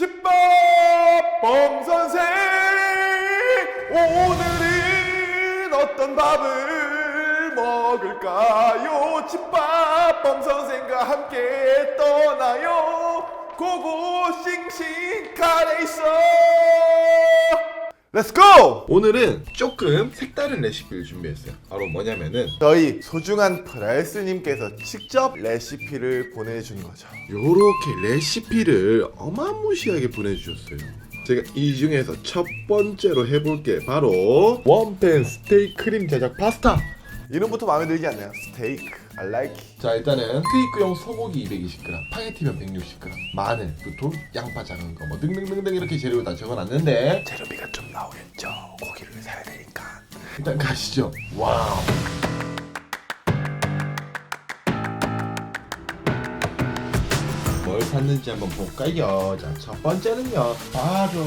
집밥 범선생 오늘은 어떤 밥을 먹을까요? 집밥 범선생과 함께 떠나요. 고고 싱싱 카레 있어 렛츠 고! 오늘은 조금 색다른 레시피를 준비했어요. 바로 뭐냐면은 저희 소중한 프레스님께서 직접 레시피를 보내준 거죠 요렇게 레시피를 어마무시하게 보내주셨어요. 제가 이 중에서 첫 번째로 해볼 게 바로 원팬 스테이크 크림 제작 파스타. 이름부터 마음에 들지 않나요? 스테이크 I like it. 자 일단은 스테이크용 소고기 220g, 파게티면 160g, 마늘, 그리고 양파 작은 거, 뭐 등등등등 이렇게 재료 다 적어놨는데 재료비가 일단 가시죠. 와우. 샀는지 한번 볼까요? 자, 첫 번째는요. 바로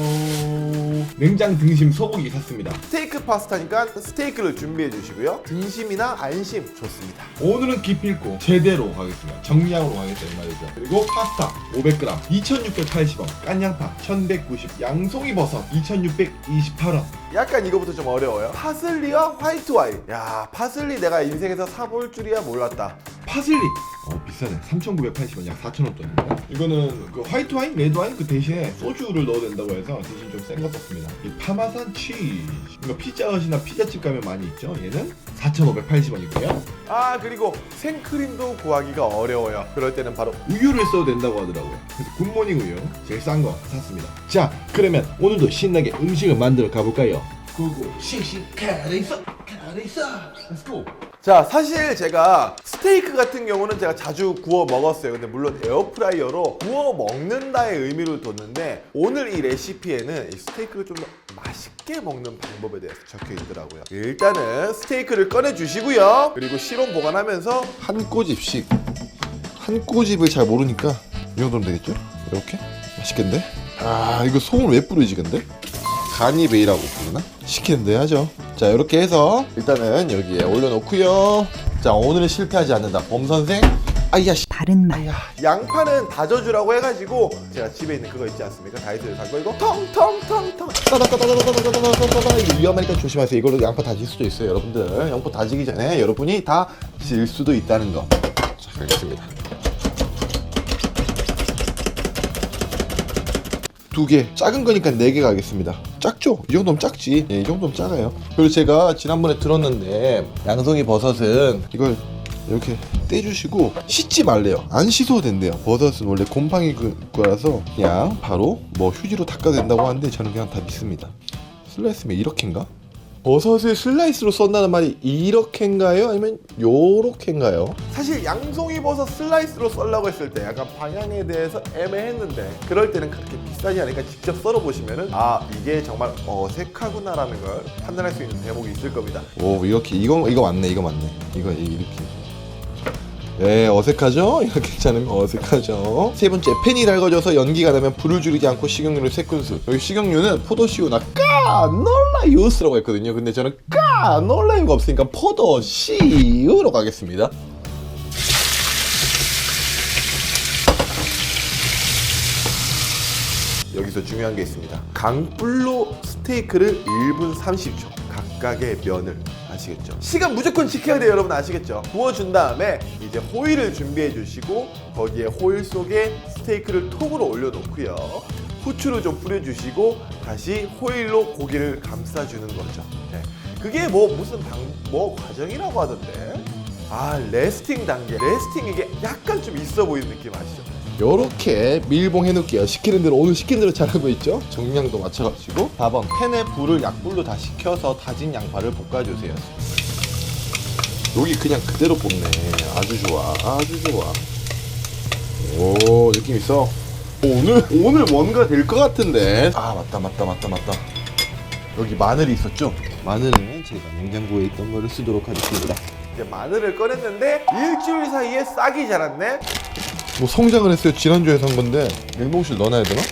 냉장 등심 소고기 샀습니다. 스테이크 파스타니까 스테이크를 준비해 주시고요 등심이나 안심 좋습니다 오늘은 기필코 제대로 가겠습니다. 정량으로 가겠다 이 말이죠. 그리고 파스타 500g 2,680원, 깐양파 1,190, 양송이 버섯 2,628원. 약간 이거부터 좀 어려워요 파슬리와 화이트 와인 야 파슬리 내가 인생에서 사볼 줄이야 몰랐다 파슬리 어 비싸네. 3,980원 약 4,000원 돈입니다 이거는 그 화이트 와인, 레드 와인 그 대신에 소주를 넣어야 된다고 해서 대신 좀 센 거 썼습니다. 이 파마산 치즈. 이거 피자헛이나 피자집 가면 많이 있죠? 얘는 4,580원이고요. 아 그리고 생크림도 구하기가 어려워요. 그럴 때는 바로 우유를 써도 된다고 하더라고요. 그래서 굿모닝 우유 제일 싼 거 샀습니다. 자 그러면 오늘도 신나게 음식을 만들어 가볼까요? 구구 싱싱 카레이서 카레이서 렛츠고 자 사실 제가 스테이크 같은 경우는 제가 자주 구워 먹었어요 근데 물론 에어프라이어로 구워 먹는다의 의미를 뒀는데 오늘 이 레시피에는 이 스테이크를 좀 더 맛있게 먹는 방법에 대해서 적혀 있더라고요 일단은 스테이크를 꺼내 주시고요 그리고 실온 보관하면서 한 꼬집씩 한 꼬집을 잘 모르니까 이 정도면 되겠죠? 이렇게 맛있겠는데? 아 이거 소금 왜 뿌리지 근데? 간이 베이라고 부르나? 시키는데 하죠 자 이렇게 해서 일단은 여기에 올려놓고요. 자 오늘은 실패하지 않는다. 범선생. 아이야 씨. 바른 말. 양파는 다져주라고 해가지고 제가 집에 있는 그거 있지 않습니까? 다이소에서 산거 이거 텅텅텅텅. 따다따다다다다다다다다. 이거 위험하니까 조심하세요. 이걸로 양파 다질 수도 있어요 여러분들. 양파 다지기 전에 여러분이 다질 수도 있다는 거자 가겠습니다 두개 작은 거니까 네 개 가겠습니다. 작죠? 이 정도면 작지. 예, 이 정도면 작아요. 그리고 제가 지난번에 들었는데 양송이 버섯은 이걸 이렇게 떼주시고 씻지 말래요. 안 씻어도 된대요. 버섯은 원래 곰팡이 그- 거라서 그냥 바로 뭐 휴지로 닦아도 된다고 하는데 저는 그냥 다 믿습니다. 슬라이스면 이렇게인가? 버섯을 슬라이스로 썬다는 말이 이렇게인가요? 아니면 요렇게인가요? 사실 양송이 버섯 슬라이스로 썰라고 했을 때 약간 방향에 대해서 애매했는데 그럴 때는 그렇게 비싸지 않으니까 직접 썰어 보시면은 아 이게 정말 어색하구나라는 걸 판단할 수 있는 대목이 있을 겁니다. 오 이렇게 이거 이거 맞네 이거 맞네 이거 이렇게 네 어색하죠? 이거 괜찮으면 어색하죠 세 번째 팬이 달궈져서 연기가 나면 불을 줄이지 않고 식용유를 세 큰술 여기 식용유는 포도씨유나 까놀라유스라고 했거든요 근데 저는 까놀라유가 없으니까 포도씨유로 가겠습니다 여기서 중요한 게 있습니다. 강불로 스테이크를 1분 30초 각각의 면을 아시겠죠? 시간 무조건 지켜야 돼요, 여러분 아시겠죠? 구워준 다음에 이제 호일을 준비해 주시고 거기에 호일 속에 스테이크를 통으로 올려놓고요. 후추를 좀 뿌려주시고 다시 호일로 고기를 감싸주는 거죠. 네. 그게 뭐 무슨 방, 뭐 과정이라고 하던데. 아 레스팅 단계. 레스팅 이게 약간 좀 있어 보이는 느낌 아시죠? 요렇게 밀봉 해놓을게요 시키는 대로 오늘 시키는 대로 잘하고 있죠? 정량도 맞춰가지고. 4번 팬에 불을 약불로 다 식혀서 다진 양파를 볶아주세요. 여기 그냥 그대로 볶네. 아주 좋아. 아주 좋아. 오 느낌 있어? 오늘 오늘 뭔가 될 것 같은데? 아 맞다 맞다 맞다 맞다. 여기 마늘이 있었죠? 마늘은 제가 냉장고에 있던 거를 쓰도록 하겠습니다. 이제 마늘을 꺼냈는데 일주일 사이에 싹이 자랐네. 뭐 성장을 했어요 지난주에 산 건데 냉동실 넣어놔야 되나?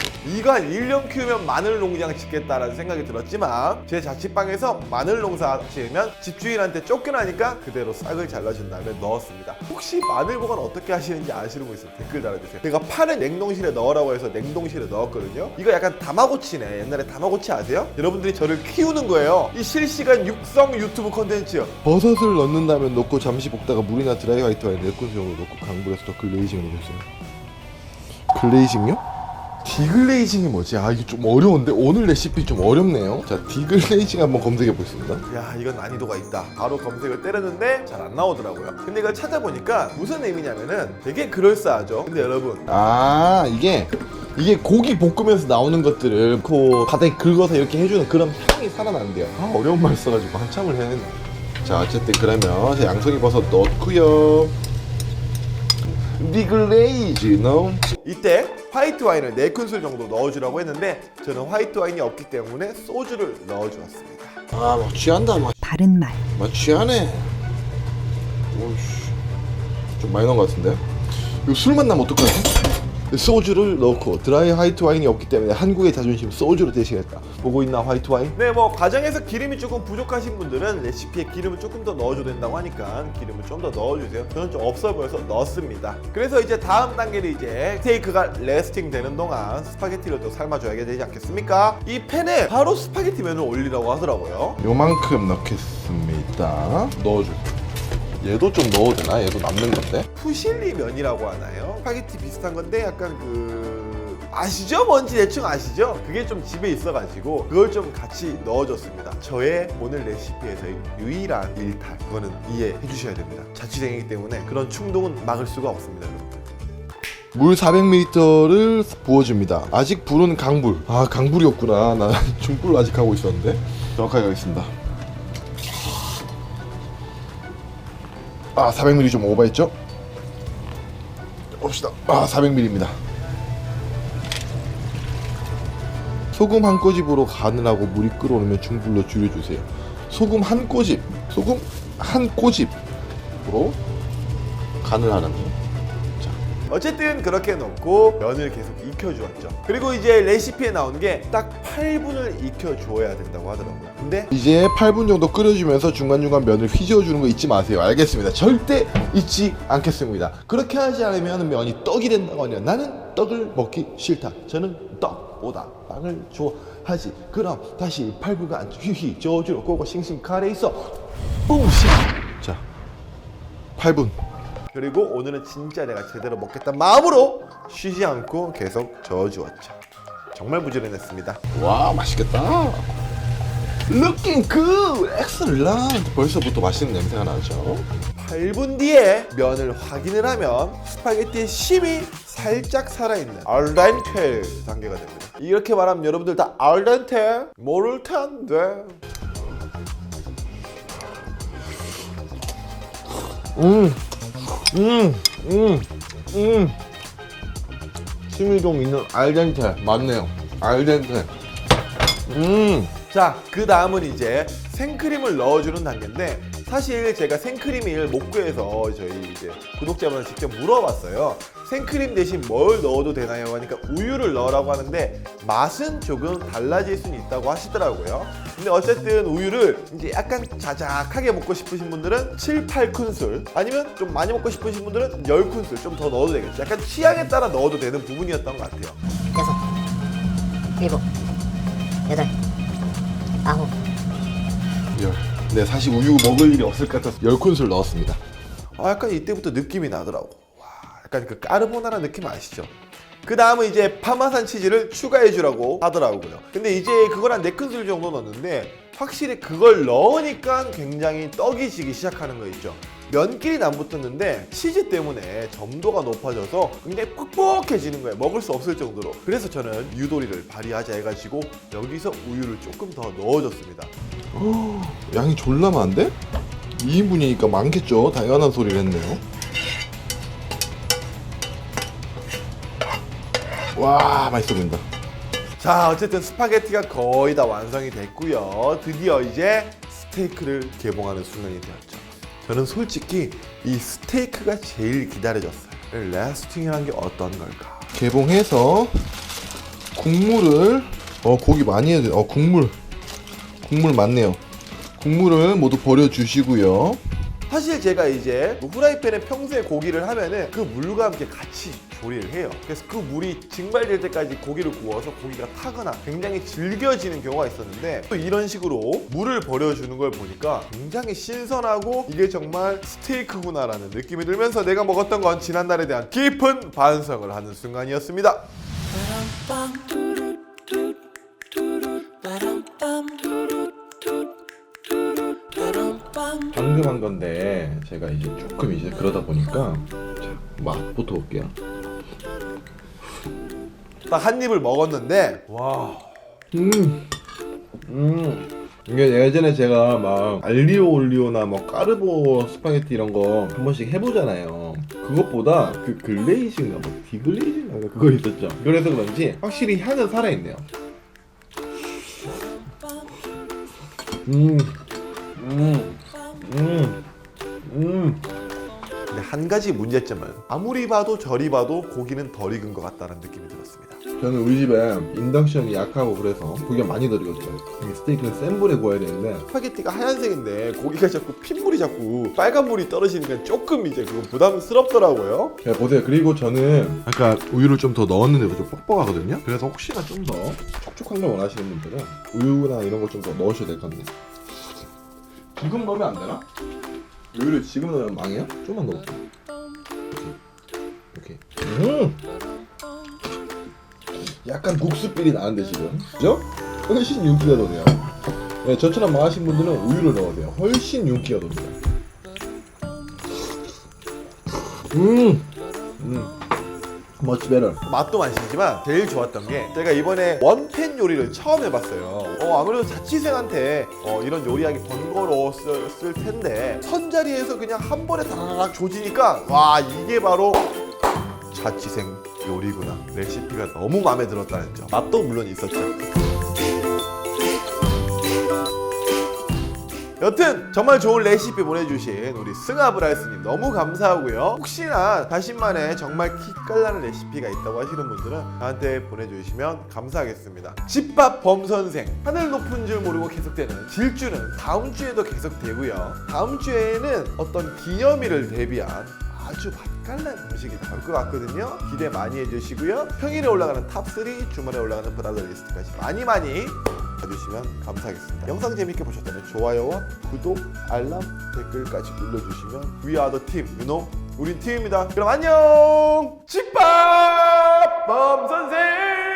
한 1년 키우면 마늘 농장 짓겠다라는 생각이 들었지만 제 자취방에서 마늘 농사 지으면 집주인한테 쫓겨나니까 그대로 싹을 잘라준 다음에 넣었습니다. 혹시 마늘 보관 어떻게 하시는지 아시는 분 있으면 댓글 달아주세요. 제가 파는 냉동실에 넣으라고 해서 냉동실에 넣었거든요. 이거 약간 다마고치네. 옛날에 다마고치 아세요? 여러분들이 저를 키우는 거예요. 이 실시간 육성 유튜브 컨텐츠. 버섯을 넣는다면 넣고 잠시 볶다가 물이나 드라이 화이트 와인 네콘수용으로 넣고 강불에서 더 글레이징을 해주세요. 글레이징요? 디글레이징이 뭐지? 아 이게 좀 어려운데 오늘 레시피 좀 어렵네요. 자 디글레이징 한번 검색해 보겠습니다. 야 이건 난이도가 있다 바로 검색을 때렸는데 잘 안 나오더라고요 근데 이걸 찾아보니까 무슨 의미냐면은 되게 그럴싸하죠 근데 여러분 아 이게 이게 고기 볶으면서 나오는 것들을 그 바닥에 긁어서 이렇게 해주는 그런 향이 살아난대요. 아 어려운 말 써가지고 한참을 해냈네. 자 어쨌든 그러면 자, 양송이 버섯 넣고요. 디글레이즈 넣. 이때 화이트 와인을 4큰술 정도 넣어주라고 했는데 저는 화이트 와인이 없기 때문에 소주를 넣어주었습니다 아 막 취한다 막. 바른 말. 막 취하네. 오씨 좀 많이 넣은 것 같은데. 이거 술 만 나면 어떡하지? 소주를 넣고 드라이 화이트 와인이 없기 때문에 한국의 자존심 소주로 대신했다. 보고 있나 화이트 와인? 네, 뭐 과정에서 기름이 조금 부족하신 분들은 레시피에 기름을 조금 더 넣어줘도 된다고 하니까 기름을 좀 더 넣어주세요. 저는 좀 없어 보여서 넣습니다. 그래서 이제 다음 단계는 이제 스테이크가 레스팅 되는 동안 스파게티를 또 삶아줘야 되지 않겠습니까? 이 팬에 바로 스파게티 면을 올리라고 하더라고요. 요만큼 넣겠습니다. 넣어줄게. 얘도 좀 넣어도 되나? 얘도 남는 건데. 푸실리 면이라고 하나요? 스파게티 비슷한 건데 약간 그 아시죠? 뭔지 대충 아시죠? 그게 좀 집에 있어가지고 그걸 좀 같이 넣어줬습니다. 저의 오늘 레시피에서의 유일한 일탈 그거는 이해해 주셔야 됩니다. 자취생이기 때문에 그런 충동은 막을 수가 없습니다. 여러분. 물 400ml를 부어줍니다. 아직 불은 강불. 아 강불이었구나. 나 중불로 아직 하고 있었는데. 정확하게 하겠습니다. 아 400ml 좀 오버했죠? 봅시다. 아 400ml입니다. 소금 한 꼬집으로 하고 물이 끓어오르면 중불로 줄여주세요. 소금 한 꼬집, 소금 한 꼬집으로 간을 하는 거. 어쨌든 그렇게 넣고 면을 계속 익혀주었죠. 그리고 이제 레시피에 나온 게딱 8분을 익혀주어야 된다고 하더라고요. 근데 이제 8분 정도 끓여주면서 중간중간 면을 휘저어주는 거 잊지 마세요. 알겠습니다. 절대 잊지 않겠습니다. 그렇게 하지 않으면 면이 떡이 된다고 하냐. 나는 떡을 먹기 싫다. 저는 떡보다 빵을 좋아하지. 그럼 다시 8분간 휘휘 저어주러 꼬고 싱싱 카레 있어. 뿡시. 자, 8분. 그리고 오늘은 진짜 내가 제대로 먹겠다 마음으로 쉬지 않고 계속 저어주었죠. 정말 부지런했습니다. 와, 맛있겠다. Looking good, excellent. 벌써부터 맛있는 냄새가 나죠. 8분 뒤에 면을 확인을 하면 스파게티의 심이 살짝 살아있는 알덴테 단계가 됩니다. 이렇게 말하면 여러분들 다 알덴테 모를 텐데 음, 음, 음, 음. 심이 좀 있는 알덴테 맞네요. 알덴테. 음, 자, 그 다음은 이제 생크림을 넣어주는 단계인데 사실 제가 생크림을 못 구해서 저희 이제 구독자분한테 직접 물어봤어요. 생크림 대신 뭘 넣어도 되나요? 하니까 우유를 넣으라고 하는데 맛은 조금 달라질 수는 있다고 하시더라고요. 근데 어쨌든 우유를 이제 약간 자작하게 먹고 싶으신 분들은 7, 8큰술 아니면 좀 많이 먹고 싶으신 분들은 10큰술 좀 더 넣어도 되겠죠. 약간 취향에 따라 넣어도 되는 부분이었던 것 같아요. 여섯, 일곱, 여덟, 아홉, 열. 네, 사실 우유 먹을 일이 없을 것 같아서 열 큰술 넣었습니다. 아, 약간 이때부터 느낌이 나더라고. 와, 약간 그 까르보나라 느낌 아시죠? 그 다음은 이제 파마산 치즈를 추가해주라고 하더라고요. 근데 이제 그걸 한 4큰술 정도 넣었는데 확실히 그걸 넣으니까 굉장히 떡이 지기 시작하는 거 있죠. 면끼리는 안 붙었는데 치즈 때문에 점도가 높아져서 굉장히 뻑뻑해지는 거예요. 먹을 수 없을 정도로. 그래서 저는 유도리를 발휘하자 해가지고 여기서 우유를 조금 더 넣어줬습니다. 양이 졸라 많은데? 2인분이니까 많겠죠. 당연한 소리를 했네요. 와, 맛있어 보인다. 자 어쨌든 스파게티가 거의 다 완성이 됐고요 드디어 이제 스테이크를 개봉하는 순간이 되었죠 저는 솔직히 이 스테이크가 제일 기다려졌어요 레스팅이라는 게 어떤 걸까 개봉해서 국물을 어 고기 많이 해야 돼. 어 국물 국물 많네요. 국물을 모두 버려 주시고요. 사실 제가 이제 그 후라이팬에 평소에 고기를 하면은 그 물과 함께 같이 조리를 해요. 그래서 그 물이 증발될 때까지 고기를 구워서 고기가 타거나 굉장히 질겨지는 경우가 있었는데 또 이런 식으로 물을 버려주는 걸 보니까 굉장히 신선하고 이게 정말 스테이크구나라는 느낌이 들면서 내가 먹었던 건 지난날에 대한 깊은 반성을 하는 순간이었습니다. 건데 제가 이제 조금 이제 그러다 보니까 자 맛부터 볼게요. 딱 한 입을 먹었는데 와 음. 음. 이게 예전에 제가 막 알리오 올리오나 뭐 까르보 스파게티 이런 거 한 번씩 해보잖아요. 그것보다 그 글레이징가 뭐 디글레이징가 그거 있었죠. 그래서 그런지 확실히 향은 살아있네요. 음. 음. 음. 음. 근데 한 가지 문제점은 아무리 봐도 저리 봐도 고기는 덜 익은 것 같다는 느낌이 들었습니다. 저는 우리 집에 인덕션이 약하고 그래서 고기가 많이 덜 익었죠. 이 스테이크는 센 불에 구워야 되는데 스파게티가 하얀색인데 고기가 자꾸 핏물이 자꾸 빨간 물이 떨어지니까 조금 이제 그거 부담스럽더라고요. 자 보세요 그리고 저는 아까 우유를 좀 더 넣었는데 좀 뻑뻑하거든요 그래서 혹시나 좀 더 촉촉한 걸 원하시는 분들은 우유나 이런 걸 좀 더 넣으셔도 될 겁니다 지금 넣으면 안 되나? 우유를 지금 넣으면 망해요? 좀만 넣을게요 오케이 음! 약간 국수삘이 나는데 지금 그죠? 훨씬 윤기가 도네요 네, 저처럼 망하신 분들은 우유를 넣어야 돼요 훨씬 윤기가 돕니다 음! 음. Much better. 맛도 맛있지만 제일 좋았던 게 제가 이번에 원팬 요리를 처음 해봤어요. 어, 아무래도 자취생한테 어, 이런 요리하기 번거로웠을 텐데 선자리에서 그냥 한 번에 다다닥 조지니까 와 이게 바로 자취생 요리구나. 레시피가 너무 마음에 들었다는 점. 맛도 물론 있었죠. 여튼 정말 좋은 레시피 보내주신 우리 승아브라이스님 너무 감사하고요. 혹시나 자신만의 정말 기깔나는 레시피가 있다고 하시는 분들은 저한테 보내주시면 감사하겠습니다. 집밥 범선생 하늘 높은 줄 모르고 계속되는 질주는 다음 주에도 계속되고요. 다음 주에는 어떤 기념일을 대비한 아주 맛깔난 음식이 나올 것 같거든요. 기대 많이 해주시고요. 평일에 올라가는 탑3, 주말에 올라가는 브라더 리스트까지 많이 많이 봐주시면 감사하겠습니다. 영상 재밌게 보셨다면 좋아요와 구독, 알람, 댓글까지 눌러주시면 We are the team, you know? 우린 팀입니다. 그럼 안녕! 집밥 범 선생!